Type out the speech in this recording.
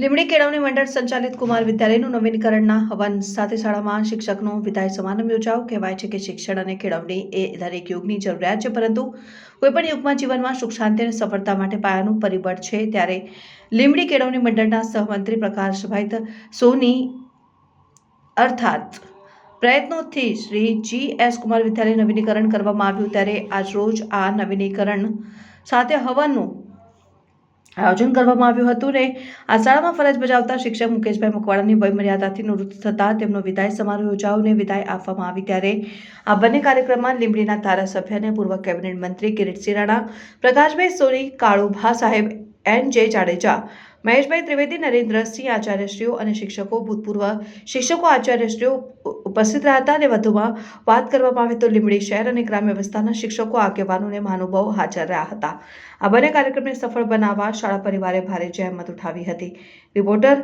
લીમડી કેળવણી મંડળ સંચાલિત કુમાર વિદ્યાલયનું નવીનીકરણના હવન સાથે શાળામાં શિક્ષકનો વિદાય સમારંભ યોજાયો. કહેવાય છે કે શિક્ષણ અને કેળવણી એ દરેક યુગની જરૂરિયાત છે, પરંતુ કોઈપણ યુગમાં જીવનમાં સુખ, શાંતિ અને સફળતા માટે પાયાનું પરિબળ છે. ત્યારે લીમડી કેળવણી મંડળના સહમંત્રી પ્રકાશભાઈ સોની અર્થાત પ્રયત્નોથી શ્રી જી એસ કુમાર વિદ્યાલય નવીનીકરણ કરવામાં આવ્યું. ત્યારે આજરોજ આ નવીનીકરણ સાથે હવનનું આયોજન કરવામાં આવ્યું હતું ને આ શાળામાં ફરજ બજાવતા શિક્ષક મુકેશભાઈ મકવાણાની વયમર્યાદાથી નિવૃત્ત થતાં તેમનો વિદાય સમારોહ યોજાઓને વિદાય આપવામાં આવી ત્યારે આ બંને કાર્યક્રમમાં લીંબડીના ધારાસભ્ય અને પૂર્વ કેબિનેટ મંત્રી કિરીટસિંહ રાણા, પ્રકાશભાઈ સોની, કાળુભા સાહેબ, એન જે જાડેજા, મહેશભાઈ ત્રિવેદી, નરેન્દ્રસિંહ આચાર્યશ્રીઓ અને શિક્ષકો, ભૂતપૂર્વ શિક્ષકો, આચાર્યશ્રીઓ ઉપસ્થિત રહ્યા હતા અને વધુમાં વાત કરવામાં આવે તો લીંબડી શહેર અને ગ્રામ્ય વિસ્તારના શિક્ષકો, આગેવાનો અને મહાનુભાવો હાજર રહ્યા હતા. આ બંને કાર્યક્રમને સફળ બનાવવા શાળા પરિવારે ભારે જહેમત ઉઠાવી હતી. રિપોર્ટર